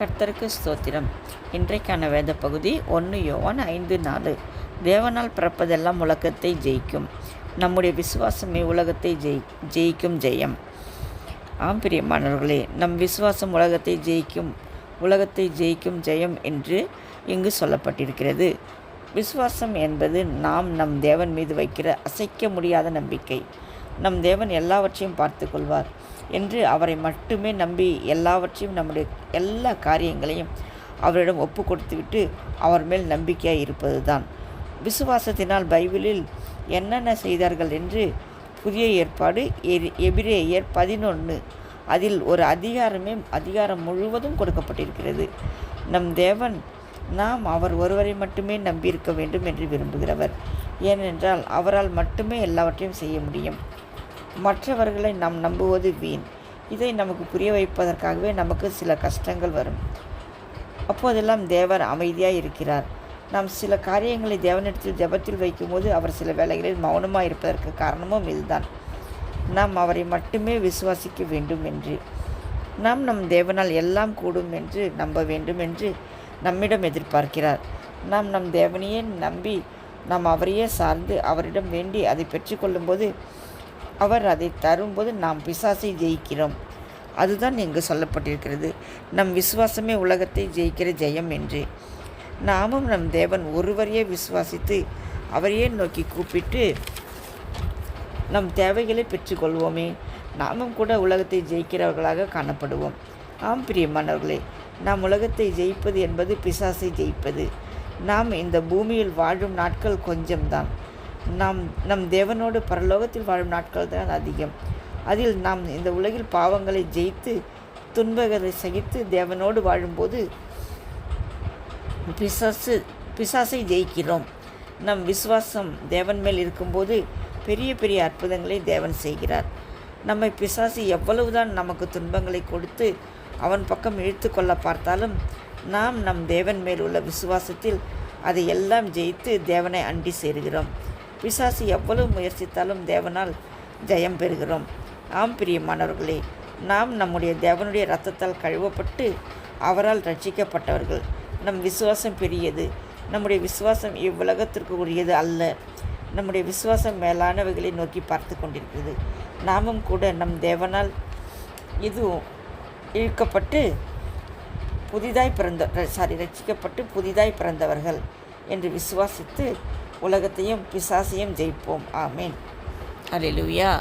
கர்த்தருக்கு ஸ்தோத்திரம். இன்றைக்கான வேத பகுதி ஒன்று யோவான் ஐந்து நாலு. தேவனால் பிறப்பதெல்லாம் உலகத்தை ஜெயிக்கும். நம்முடைய விசுவாசமே உலகத்தை ஜெயி ஜெயிக்கும் ஜெயம். ஆம் பிரியமானவர்களே நம் விசுவாசம் உலகத்தை ஜெயிக்கும் உலகத்தை ஜெயிக்கும் ஜெயம் என்று இங்கு சொல்லப்பட்டிருக்கிறது. விசுவாசம் என்பது நாம் நம் தேவன் மீது வைக்கிற அசைக்க முடியாத நம்பிக்கை. நம் தேவன் எல்லாவற்றையும் பார்த்து கொள்வார் என்று அவரை மட்டுமே நம்பி எல்லாவற்றையும் நம்முடைய எல்லா காரியங்களையும் அவரிடம் ஒப்பு கொடுத்துவிட்டு அவர் மேல் நம்பிக்கையாக இருப்பது தான் விசுவாசத்தினால் பைபிளில் என்னென்ன செய்தார்கள் என்று புதிய ஏற்பாடு எபிரேயர் பதினொன்று அதில் ஒரு அதிகாரமே அதிகாரம் முழுவதும் கொடுக்கப்பட்டிருக்கிறது. நம் தேவன் நாம் அவர் ஒருவரை மட்டுமே நம்பியிருக்க வேண்டும் என்று விரும்புகிறவர். ஏனென்றால் அவரால் மட்டுமே எல்லாவற்றையும் செய்ய முடியும். மற்றவர்களை நாம் நம்புவது வீண். இதை நமக்கு புரிய வைப்பதற்காகவே நமக்கு சில கஷ்டங்கள் வரும். அப்போதெல்லாம் தேவர் அமைதியாக இருக்கிறார். நாம் சில காரியங்களை தேவனிடத்தில் ஜெபத்தில் வைக்கும்போது அவர் சில வேலைகளில் மௌனமாக இருப்பதற்கு காரணமும் இதுதான். நாம் அவரை மட்டுமே விசுவாசிக்க வேண்டும் என்று. நாம் நம் தேவனால் எல்லாம் கூடும் என்று நம்ப வேண்டும் என்று நம்மிடம் எதிர்பார்க்கிறார். நாம் நம் தேவனையே நம்பி நாம் அவரையே சார்ந்து அவரிடம் வேண்டி அதை பெற்றுக்கொள்ளும்போது அவர் அதை தரும்போது நாம் பிசாசை ஜெயிக்கிறோம். அதுதான் இங்கு சொல்லப்பட்டிருக்கிறது. நம் விசுவாசமே உலகத்தை ஜெயிக்கிற ஜெயம் என்று. நாமும் நம் தேவன் ஒருவரையே விசுவாசித்து அவரையே நோக்கி கூப்பிட்டு நம் தேவைகளை பெற்றுக்கொள்வோமே. நாமும் கூட உலகத்தை ஜெயிக்கிறவர்களாக காணப்படுவோம். ஆம் பிரியமானவர்களே நாம் உலகத்தை ஜெயிப்பது என்பது பிசாசை ஜெயிப்பது. நாம் இந்த பூமியில் வாழும் நாட்கள் கொஞ்சம்தான். நாம் நம் தேவனோடு பரலோகத்தில் வாழும் நாட்கள் தான் அதிகம். அதில் நாம் இந்த உலகில் பாவங்களை ஜெயித்து துன்பங்களை சகித்து தேவனோடு வாழும்போது பிசாசு பிசாசை ஜெயிக்கிறோம். நம் விசுவாசம் தேவன் மேல் இருக்கும்போது பெரிய பெரிய அற்புதங்களை தேவன் செய்கிறார். நம்மை பிசாசு எவ்வளவுதான் நமக்கு துன்பங்களை கொடுத்து அவன் பக்கம் இழுத்து கொள்ள பார்த்தாலும் நாம் நம் தேவன் மேல் உள்ள விசுவாசத்தில் அதை எல்லாம் ஜெயித்து தேவனை அண்டி சேருகிறோம். பிசாசு எவ்வளவு முயற்சித்தாலும் தேவனால் ஜெயம் பெறுகிறோம். ஆம் பிரியமானவர்களே நாம் நம்முடைய தேவனுடைய ரத்தத்தால் கழுவப்பட்டு அவரால் ரட்சிக்கப்பட்டவர்கள் நம் விசுவாசம் பெரியது. நம்முடைய விசுவாசம் இவ்வுலகத்திற்கு உரியது அல்ல. நம்முடைய விசுவாசம் மேலானவைகளை நோக்கி பார்த்து கொண்டிருக்கிறது. நாமும் கூட நம் தேவனால் இது இழுக்கப்பட்டு புதிதாய் பிறந்த சாரி ரட்சிக்கப்பட்டு புதிதாய் பிறந்தவர்கள் என்று விசுவாசித்து உலகத்தையும் பிசாசையும் ஜெயிப்போம் ஆமேன் அல்லேலூயா